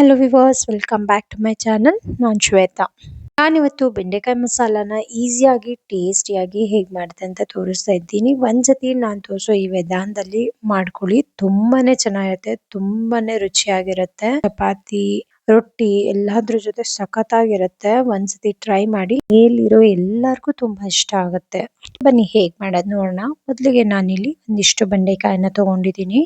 Hello viewers welcome back to my channel ನಾನು ಶ್ವೇತಾ. ನಾನಿವತ್ತು ಬೆಂಡೆಕಾಯಿ ಮಸಾಲಾನ ಈಸಿಯಾಗಿ ಟೇಸ್ಟಿಯಾಗಿ ಹೇಗೆ ಮಾಡಿದೆ ಅಂತ ತೋರಿಸ್ತಾ ಇದ್ದೀನಿ. ಒಂದ್ಸತಿ ನಾನು ತೋರಿಸೋ ಈ ವಿಧಾನದಲ್ಲಿ ಮಾಡ್ಕೊಳ್ಳಿ. ತುಂಬಾ ಚೆನ್ನಾಗಿರುತ್ತೆ ತುಂಬಾ ರುಚಿಯಾಗಿರುತ್ತೆ. ಚಪಾತಿ ರೊಟ್ಟಿ ಎಲ್ಲಾದ್ರೂ ಜೊತೆ ಸಕ್ಕತಾಗಿರುತ್ತೆ ಒಂದ್ ಸತಿ ಟ್ರೈ ಮಾಡಿ ಮೇಲಿರೋ ಎಲ್ಲರಿಗೂ ತುಂಬಾ ಇಷ್ಟ ಆಗುತ್ತೆ. ಬನ್ನಿ, ಹೇಗ್ ಮಾಡೋದ್ ನೋಡೋಣ. ಮೊದಲಿಗೆ ಇಲ್ಲಿ ಒಂದಿಷ್ಟು ಬೆಂಡೆಕಾಯಿನ ತಗೊಂಡಿದ್ದೀನಿ.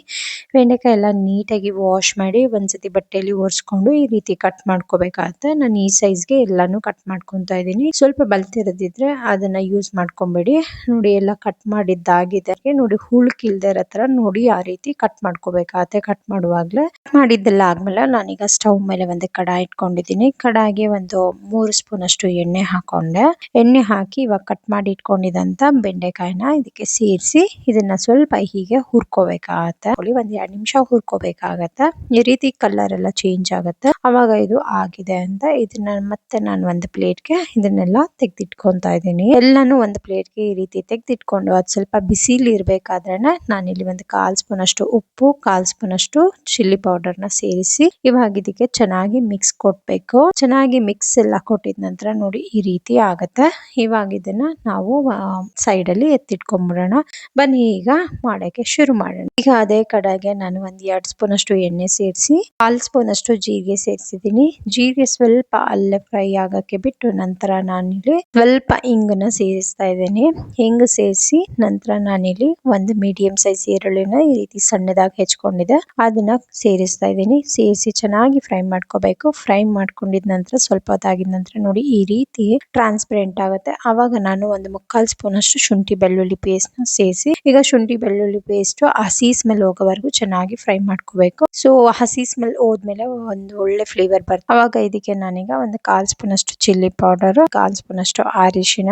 ಬೆಂಡೆಕಾಯಿ ಎಲ್ಲ ನೀಟಾಗಿ ವಾಶ್ ಮಾಡಿ ಒಂದ್ಸತಿ ಬಟ್ಟೆಯಲ್ಲಿ ಒರೆಸ್ಕೊಂಡು ಈ ರೀತಿ ಕಟ್ ಮಾಡ್ಕೋಬೇಕಾಗತ್ತೆ. ನಾನು ಈ ಸೈಜ್ಗೆ ಎಲ್ಲಾನು ಕಟ್ ಮಾಡ್ಕೊಂತ ಇದ್ದೀನಿ. ಸ್ವಲ್ಪ ಬಲ್ತಿರದಿದ್ರೆ ಅದನ್ನ ಯೂಸ್ ಮಾಡ್ಕೊಂಬೇಡಿ. ನೋಡಿ, ಎಲ್ಲ ಕಟ್ ಮಾಡಿದ್ದಾಗಿದೆ. ನೋಡಿ ಹುಳುಕಿಲ್ದೇ ಇರೋ ತರ ನೋಡಿ ಆ ರೀತಿ ಕಟ್ ಮಾಡ್ಕೋಬೇಕಾಗತ್ತೆ. ಕಟ್ ಮಾಡುವಾಗ್ಲೇ ಮಾಡಿದ್ದೆಲ್ಲ ಆದ್ಮೇಲೆ ನಾನೀಗ ಸ್ಟವ್ ಮೇಲೆ ಒಂದು ಕಡಾಯಿ ಇಟ್ಕೊಂಡಿದ್ದೀನಿ. ಕಡಾಯಿಗೆ ಒಂದು ಮೂರು ಸ್ಪೂನ್ ಅಷ್ಟು ಎಣ್ಣೆ ಹಾಕೊಂಡೆ. ಎಣ್ಣೆ ಹಾಕಿ ಇವಾಗ ಕಟ್ ಮಾಡಿ ಇಟ್ಕೊಂಡಿದಂತ ಬೆಂಡೆಕಾಯಿನ ಇದಕ್ಕೆ ಸೇರಿಸಿ ಇದನ್ನ ಸ್ವಲ್ಪ ಹೀಗೆ ಹುರ್ಕೋಬೇಕಾಗತ್ತೆ. ಒಂದ್ ಎರಡ್ ನಿಮಿಷ ಹುರ್ಕೋಬೇಕಾಗತ್ತೆ. ಈ ರೀತಿ ಕಲರ್ ಎಲ್ಲ ಚೇಂಜ್ ಆಗುತ್ತೆ. ಅವಾಗ ಇದು ಆಗಿದೆ ಅಂತ ಇದನ್ನ ಮತ್ತೆ ನಾನು ಒಂದು ಪ್ಲೇಟ್ಗೆ ಇದನ್ನೆಲ್ಲ ತೆಗ್ದಿಟ್ಕೊಂತ ಇದ್ದೀನಿ. ಎಲ್ಲಾನು ಒಂದು ಪ್ಲೇಟ್ಗೆ ಈ ರೀತಿ ತೆಗ್ದಿಟ್ಕೊಂಡು ಅದ್ ಸ್ವಲ್ಪ ಬಿಸಿಲಿ ಇರ್ಬೇಕಾದ್ರೇನೆ ಇಲ್ಲಿ ಒಂದು ಕಾಲ್ ಸ್ಪೂನ್ ಅಷ್ಟು ಉಪ್ಪು, ಕಾಲ್ ಸ್ಪೂನ್ ಅಷ್ಟು ಚಿಲ್ಲಿ ಪೌಡರ್ನ ಸೇರಿಸಿ ಇವಾಗ ಇದಕ್ಕೆ ಚೆನ್ನಾಗಿ ಮಿಕ್ಸ್ ಕೊಡ್ಬೇಕು. ಚೆನ್ನಾಗಿ ಮಿಕ್ಸ್ ಎಲ್ಲ ಕೊಟ್ಟಿದ ನಂತರ ನೋಡಿ ಈ ರೀತಿ ಆಗತ್ತೆ. ಇವಾಗ ಇದನ್ನ ನಾವು ಸೈಡ್ ಅಲ್ಲಿ ಎತ್ತಿಟ್ಕೊಂಡ್ಬಿಡೋಣ ಬನ್ನಿ ಈಗ ಮಾಡೋಕೆ ಶುರು ಮಾಡೋಣ. ಈಗ ಅದೇ ಕಡೆಗೆ ನಾನು ಒಂದ್ ಎರಡ್ ಸ್ಪೂನ್ ಅಷ್ಟು ಎಣ್ಣೆ ಸೇರಿಸಿ, ಕಾಲ್ ಸ್ಪೂನ್ ಅಷ್ಟು ಜೀರಿಗೆ ಸೇರಿಸಿದೀನಿ ಜೀರಿಗೆ ಸ್ವಲ್ಪ ಅಲ್ಲೇ ಫ್ರೈ ಆಗಕ್ಕೆ ಬಿಟ್ಟು ನಂತರ ನಾನಿಲ್ಲಿ ಸ್ವಲ್ಪ ಹಿಂಗನ್ನ ಸೇರಿಸ್ತಾ ಇದ್ದೀನಿ. ಹಿಂಗ್ ಸೇರಿಸಿ ನಂತರ ನಾನಿಲ್ಲಿ ಒಂದು ಮೀಡಿಯಂ ಸೈಜ್ ಈರುಳ್ಳಿನ ಈ ರೀತಿ ಸಣ್ಣದಾಗಿ ಹೆಚ್ಕೊಂಡಿದೆ ಅದನ್ನ ಸೇರಿಸ್ತಾ ಇದ್ದೀನಿ. ಸೇರಿಸಿ ಚೆನ್ನಾಗಿ ಫ್ರೈ ಮಾಡ್ಕೋಬೇಕು. ಫ್ರೈ ಮಾಡ್ಕೊಂಡಿದ ನಂತರ ಸ್ವಲ್ಪ ಹೊತ್ತಾಗಿದ ನಂತರ ನೋಡಿ ಈ ರೀತಿ ಟ್ರಾನ್ಸ್ಪರೆಂಟ್ ಆಗುತ್ತೆ. ಅವಾಗ ನಾನು ಒಂದು ಮುಕ್ಕಾಲ್ ಸ್ಪೂನ್ ಅಷ್ಟು ಶುಂಠಿ ಬೆಳ್ಳುಳ್ಳಿ ಪೇಸ್ಟ್ನ ಸೇರಿಸಿ, ಈಗ ಶುಂಠಿ ಬೆಳ್ಳುಳ್ಳಿ ಪೇಸ್ಟ್ ಹಸಿ ಸ್ಮೆಲ್ ಹೋಗೋವರೆಗೂ ಚೆನ್ನಾಗಿ ಫ್ರೈ ಮಾಡ್ಕೋಬೇಕು. ಸೊ ಹಸಿ ಸ್ಮೆಲ್ ಹೋದ್ಮೇಲೆ ಒಂದು ಒಳ್ಳೆ ಫ್ಲೇವರ್ ಬರುತ್ತೆ. ಅವಾಗ ಇದಕ್ಕೆ ನಾನೀಗ ಒಂದು ಕಾಲ್ ಸ್ಪೂನ್ ಅಷ್ಟು ಚಿಲ್ಲಿ ಪೌಡರ್ ಕಾಲ್ ಸ್ಪೂನ್ ಅಷ್ಟು ಅರಿಶಿನ,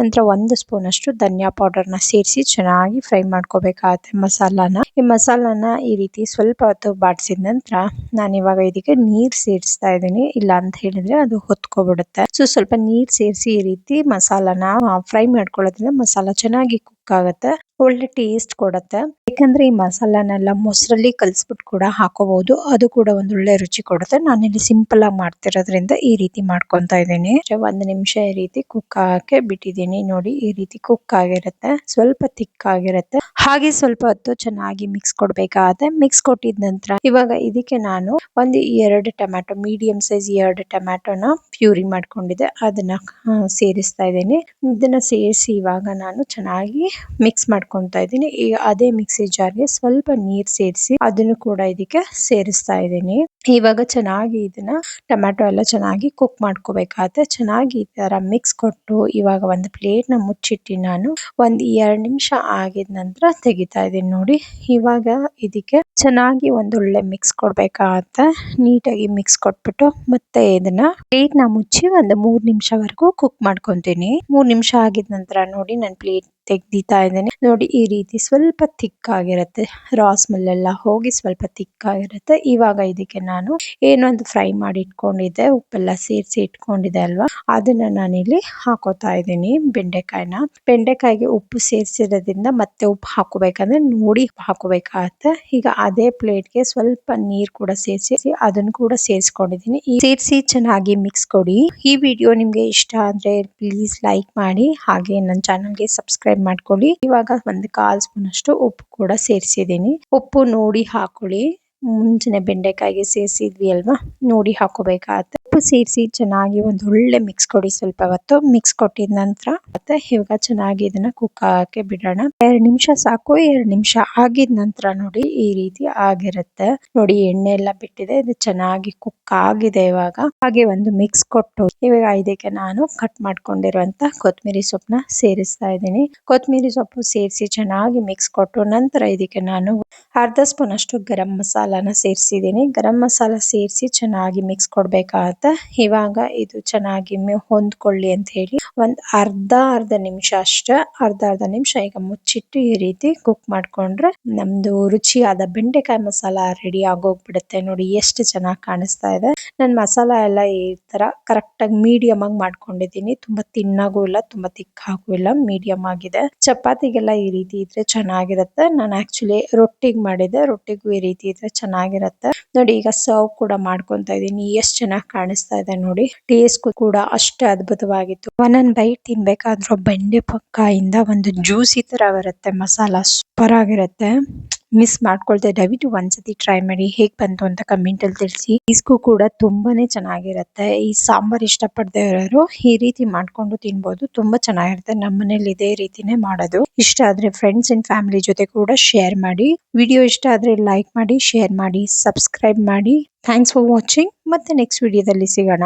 ನಂತರ ಒಂದು ಸ್ಪೂನ್ ಅಷ್ಟು ಧನಿಯಾ ಪೌಡರ್ನ ಸೇರಿಸಿ ಚೆನ್ನಾಗಿ ಫ್ರೈ ಮಾಡ್ಕೋಬೇಕಾಗತ್ತೆ ಮಸಾಲಾನ. ಈ ಮಸಾಲಾನ ಈ ರೀತಿ ಸ್ವಲ್ಪ ಹೊತ್ತು ಬಾಡಿಸಿದ ನಂತರ ನಾನು ಇವಾಗ ಇದಕ್ಕೆ ನೀರ್ ಸೇರಿಸ್ತಾ ಇದ್ದೀನಿ. ಇಲ್ಲ ಅಂತ ಹೇಳಿದ್ರೆ ಅದು ಹೊತ್ಕೊಬಿಡುತ್ತೆ. ಸೊ ಸ್ವಲ್ಪ ನೀರ್ ಸೇರಿಸಿ ಈ ರೀತಿ ಮಸಾಲಾನ ಫ್ರೈ ಮಾಡ್ಕೊಳ್ಳೋದ್ರಿಂದ ಮಸಾಲಾ ಚೆನ್ನಾಗಿ ಕುಕ್ ಆಗುತ್ತೆ. ಒಳ್ಳೆ ಟೇಸ್ಟ್ ಕೊಡುತ್ತೆ. ಯಾಕಂದ್ರೆ ಈ ಮಸಾಲಾನೆಲ್ಲ ಮೊಸರಲ್ಲಿ ಕಲಸ್ಬಿಟ್ಟು ಕೂಡ ಹಾಕೋಬಹುದು. ಅದು ಕೂಡ ಒಂದು ಒಳ್ಳೆ ರುಚಿ ಕೊಡುತ್ತೆ. ನಾನಿಲ್ಲಿ ಸಿಂಪಲ್ ಆಗಿ ಮಾಡ್ತಿರೋದ್ರಿಂದ ಈ ರೀತಿ ಮಾಡ್ಕೊಂತಾ ಇದ್ದೀನಿ. ಒಂದ್ ನಿಮಿಷ ಈ ರೀತಿ ಕುಕ್ ಆಗಕ್ಕೆ ಬಿಟ್ಟಿದ್ದೀನಿ. ನೋಡಿ, ಈ ರೀತಿ ಕುಕ್ ಆಗಿರುತ್ತೆ. ಸ್ವಲ್ಪ ತಿಕ್ ಆಗಿರುತ್ತೆ. ಹಾಗೆ ಸ್ವಲ್ಪ ಹೊತ್ತು ಚೆನ್ನಾಗಿ ಮಿಕ್ಸ್ ಕೊಡ್ಬೇಕಾಗತ್ತೆ. ಮಿಕ್ಸ್ ಕೊಟ್ಟಿದ ನಂತರ ಇವಾಗ ಇದಕ್ಕೆ ನಾನು ಒಂದು ಎರಡು ಟೊಮ್ಯಾಟೊ ಮೀಡಿಯಂ ಸೈಜ್ ಎರಡು ಟೊಮ್ಯಾಟೊನ ಪ್ಯೂರಿ ಮಾಡ್ಕೊಂಡಿದ್ದೆ. ಅದನ್ನ ಸೇರಿಸ್ತಾ ಇದ್ದೀನಿ. ಇದನ್ನ ಸೇರಿಸಿ ಇವಾಗ ನಾನು ಚೆನ್ನಾಗಿ ಮಿಕ್ಸ್ ಮಾಡ್ಕೊಂತಾ ಇದ್ದೀನಿ. ಈಗ ಅದೇ ಮಿಕ್ಸಿ ಜಾರ್ಗೆ ಸ್ವಲ್ಪ ನೀರ್ ಸೇರಿಸಿ ಅದನ್ನು ಕೂಡ ಇದಕ್ಕೆ ಸೇರಿಸ್ತಾ ಇದ್ದೀನಿ. ಇವಾಗ ಚೆನ್ನಾಗಿ ಇದನ್ನ ಟೊಮ್ಯಾಟೊ ಎಲ್ಲ ಚೆನ್ನಾಗಿ ಕುಕ್ ಮಾಡ್ಕೋಬೇಕಾಗತ್ತೆ. ಚೆನ್ನಾಗಿ ಈ ತರ ಮಿಕ್ಸ್ ಕೊಟ್ಟು ಇವಾಗ ಒಂದು ಪ್ಲೇಟ್ನ ಮುಚ್ಚಿಟ್ಟಿ ನಾನು ಒಂದ್ ಎರಡ್ ನಿಮಿಷ ಆಗಿದ ನಂತರ ತೆಗಿತಾ ಇದೀನಿ ನೋಡಿ. ಇವಾಗ ಇದಕ್ಕೆ ಚೆನ್ನಾಗಿ ಒಂದೊಳ್ಳೆ ಮಿಕ್ಸ್ ಕೊಡ್ಬೇಕಾಗತ್ತೆ. ನೀಟಾಗಿ ಮಿಕ್ಸ್ ಕೊಟ್ಬಿಟ್ಟು ಮತ್ತೆ ಇದನ್ನ ಪ್ಲೇಟ್ನ ಮುಚ್ಚಿ ಒಂದು ಮೂರ್ ನಿಮಿಷವರೆಗೂ ಕುಕ್ ಮಾಡ್ಕೊಂತೀನಿ. ಮೂರ್ ನಿಮಿಷ ಆಗಿದ ನಂತರ ನೋಡಿ, ನಾನು ಪ್ಲೇಟ್ ತೆಗ್ದಿತಾ ಇದ್ದೇನೆ ನೋಡಿ, ಈ ರೀತಿ ಸ್ವಲ್ಪ ತಿಕ್ ಆಗಿರುತ್ತೆ ರಾ ಸ್ಮೆಲ್ ಎಲ್ಲ ಹೋಗಿ ಸ್ವಲ್ಪ ತಿಕ್ ಆಗಿರುತ್ತೆ ಇವಾಗ ಇದಕ್ಕೆ ನಾನು ಏನೊಂದು ಫ್ರೈ ಮಾಡಿ ಇಟ್ಕೊಂಡಿದ್ದೆ. ಉಪ್ಪೆಲ್ಲ ಸೇರಿಸಿ ಇಟ್ಕೊಂಡಿದ್ದೆ ಅಲ್ವಾ? ಅದನ್ನ ನಾನಿಲ್ಲಿ ಹಾಕೋತಾ ಇದ್ದೀನಿ ಬೆಂಡೆಕಾಯಿನ. ಬೆಂಡೆಕಾಯಿಗೆ ಉಪ್ಪು ಸೇರಿಸಿರೋದ್ರಿಂದ ಮತ್ತೆ ಉಪ್ಪು ಹಾಕೋಬೇಕಂದ್ರೆ ನೋಡಿ ಹಾಕೋಬೇಕಾಗತ್ತೆ ಈಗ ಅದೇ ಪ್ಲೇಟ್ಗೆ ಸ್ವಲ್ಪ ನೀರು ಕೂಡ ಸೇರಿಸಿ ಅದನ್ನು ಕೂಡ ಸೇರಿಸ್ಕೊಂಡಿದ್ದೀನಿ. ಸೇರಿಸಿ ಚೆನ್ನಾಗಿ ಮಿಕ್ಸ್ ಕೊಡಿ. ಈ ವಿಡಿಯೋ ನಿಮ್ಗೆ ಇಷ್ಟ ಆದ್ರೆ ಪ್ಲೀಸ್ ಲೈಕ್ ಮಾಡಿ. ಹಾಗೆ ನನ್ನ ಚಾನಲ್ಗೆ ಸಬ್ಸ್ಕ್ರೈಬ್ ಮಾಡ್ಕೊಳ್ಳಿ. ಇವಾಗ ಒಂದು ಕಾಲ್ ಸ್ಪೂನ್ ಅಷ್ಟು ಉಪ್ಪು ಕೂಡ ಸೇರಿಸಿದ್ದೀನಿ. ಉಪ್ಪು ನೋಡಿ ಹಾಕೊಳ್ಳಿ. ಮುಂಚೆನೆ ಬೆಂಡೆಕಾಯಿಗೆ ಸೇರಿಸಿದ್ವಿ ಅಲ್ವಾ? ನೋಡಿ ಹಾಕೋಬೇಕಾಗತ್ತೆ. ಉಪ್ಪು ಸೇರಿಸಿ ಚೆನ್ನಾಗಿ ಒಂದು ಒಳ್ಳೆ ಮಿಕ್ಸ್ ಕೊಡಿ ಸ್ವಲ್ಪ ಹೊತ್ತು. ಮಿಕ್ಸ್ ಕೊಟ್ಟಿದ ನಂತರ ಮತ್ತೆ ಇವಾಗ ಚೆನ್ನಾಗಿ ಇದನ್ನ ಕುಕ್ ಆಗಕ್ಕೆ ಬಿಡೋಣ. ಎರಡು ನಿಮಿಷ ಸಾಕು. ಎರಡು ನಿಮಿಷ ಆಗಿದ ನಂತರ ನೋಡಿ ಈ ರೀತಿ ಆಗಿರುತ್ತೆ. ನೋಡಿ ಎಣ್ಣೆ ಎಲ್ಲ ಬಿಟ್ಟಿದೆ. ಇದು ಚೆನ್ನಾಗಿ ಕುಕ್ ಆಗಿದೆ ಇವಾಗ. ಹಾಗೆ ಒಂದು ಮಿಕ್ಸ್ ಕೊಟ್ಟು ಇವಾಗ ಇದಕ್ಕೆ ನಾನು ಕಟ್ ಮಾಡ್ಕೊಂಡಿರುವಂತ ಕೊತ್ತಂಬರಿ ಸೊಪ್ಪನ್ನ ಸೇರಿಸ್ತಾ ಇದ್ದೀನಿ. ಕೊತ್ತಂಬರಿ ಸೊಪ್ಪು ಸೇರಿಸಿ ಚೆನ್ನಾಗಿ ಮಿಕ್ಸ್ ಕೊಟ್ಟು ನಂತರ ಇದಕ್ಕೆ ನಾನು ಅರ್ಧ ಸ್ಪೂನ್ ಅಷ್ಟು ಗರಂ ಮಸಾಲಾನ ಸೇರಿಸಿದ್ದೀನಿ. ಗರಂ ಮಸಾಲ ಸೇರಿಸಿ ಚೆನ್ನಾಗಿ ಮಿಕ್ಸ್ ಕೊಡ್ಬೇಕಾಗತ್ತ. ಇವಾಗ ಇದು ಚೆನ್ನಾಗಿ ಹೊಂದ್ಕೊಳ್ಳಿ ಅಂತ ಹೇಳಿ ಒಂದ್ ಅರ್ಧ ಅರ್ಧ ನಿಮಿಷ ಅಷ್ಟೇ, ಅರ್ಧ ಅರ್ಧ ನಿಮಿಷ ಈಗ ಮುಚ್ಚಿಟ್ಟು ಈ ರೀತಿ ಕುಕ್ ಮಾಡ್ಕೊಂಡ್ರೆ ನಮ್ದು ರುಚಿಯಾದ ಬೆಂಡೆಕಾಯಿ ಮಸಾಲ ರೆಡಿ ಆಗೋಗ್ಬಿಡುತ್ತೆ. ನೋಡಿ ಎಷ್ಟು ಚೆನ್ನಾಗಿ ಕಾಣಿಸ್ತಾ ಇದೆ. ನನ್ ಮಸಾಲ ಎಲ್ಲ ಈ ತರ ಕರೆಕ್ಟ್ ಆಗಿ ಮೀಡಿಯಂ ಆಗಿ ಮಾಡ್ಕೊಂಡಿದ್ದೀನಿ. ತುಂಬಾ ತಿನ್ನಾಗೂ ಇಲ್ಲ, ತುಂಬಾ ತಿಕ್ಕಾಗೂ ಇಲ್ಲ ಮೀಡಿಯಂ ಆಗಿದೆ. ಚಪಾತಿಗೆಲ್ಲ ಈ ರೀತಿ ಇದ್ರೆ ಚೆನ್ನಾಗಿರುತ್ತೆ. ನಾನು ಆಕ್ಚುಲಿ ರೊಟ್ಟಿಗೆ ಮಾಡಿದ್ದೆ. ರೊಟ್ಟಿಗೂ ಈ ರೀತಿ ಇದ್ರೆ ಚೆನ್ನಾಗಿರುತ್ತೆ. ನೋಡಿ, ಈಗ ಸರ್ವ್ ಕೂಡ ಮಾಡ್ಕೊಂತ ಇದೀನಿ ಎಷ್ಟ್ ಚೆನ್ನಾಗಿ ಕಾಣಿಸ್ತಾ ಇದೆ ನೋಡಿ. ಟೇಸ್ಟ್ ಕೂಡ ಅಷ್ಟೇ ಅದ್ಭುತವಾಗಿತ್ತು. ಒಂದೊಂದ್ ಬೈಟ್ ತಿನ್ಬೇಕಾದ್ರೂ ಇಂದ ಒಂದು ಜ್ಯೂಸಿ ತರ ಬರುತ್ತೆ. ಮಸಾಲಾ ಸೂಪರ್ ಆಗಿರುತ್ತೆ ಮಿಸ್ ಮಾಡ್ಕೊಳ್ದೆ. ದಯವಿಟ್ಟು ಒಂದ್ಸತಿ ಟ್ರೈ ಮಾಡಿ. ಹೇಗ್ ಬಂತು ಅಂತ ಕಮೆಂಟ್ ಅಲ್ಲಿ ತಿಳಿಸಿ. ಇಸ್ಕು ಕೂಡ ತುಂಬಾನೇ ಚೆನ್ನಾಗಿರುತ್ತೆ. ಈ ಸಾಂಬಾರ್ ಇಷ್ಟ ಪಡ್ದೇ ಇರೋರು ಈ ರೀತಿ ಮಾಡ್ಕೊಂಡು ತಿನ್ಬೋದು. ತುಂಬಾ ಚೆನ್ನಾಗಿರುತ್ತೆ. ನಮ್ಮನೇಲಿ ಇದೇ ರೀತಿನೇ ಮಾಡೋದು. ಇಷ್ಟ ಆದ್ರೆ ಫ್ರೆಂಡ್ಸ್ ಅಂಡ್ ಫ್ಯಾಮಿಲಿ ಜೊತೆ ಕೂಡ ಶೇರ್ ಮಾಡಿ. ವಿಡಿಯೋ ಇಷ್ಟ ಆದ್ರೆ ಲೈಕ್ ಮಾಡಿ ಶೇರ್ ಮಾಡಿ ಸಬ್ಸ್ಕ್ರೈಬ್ ಮಾಡಿ. ಥ್ಯಾಂಕ್ಸ್ ಫಾರ್ ವಾಚಿಂಗ್ ಮತ್ತೆ ನೆಕ್ಸ್ಟ್ ವಿಡಿಯೋದಲ್ಲಿ ಸಿಗೋಣ.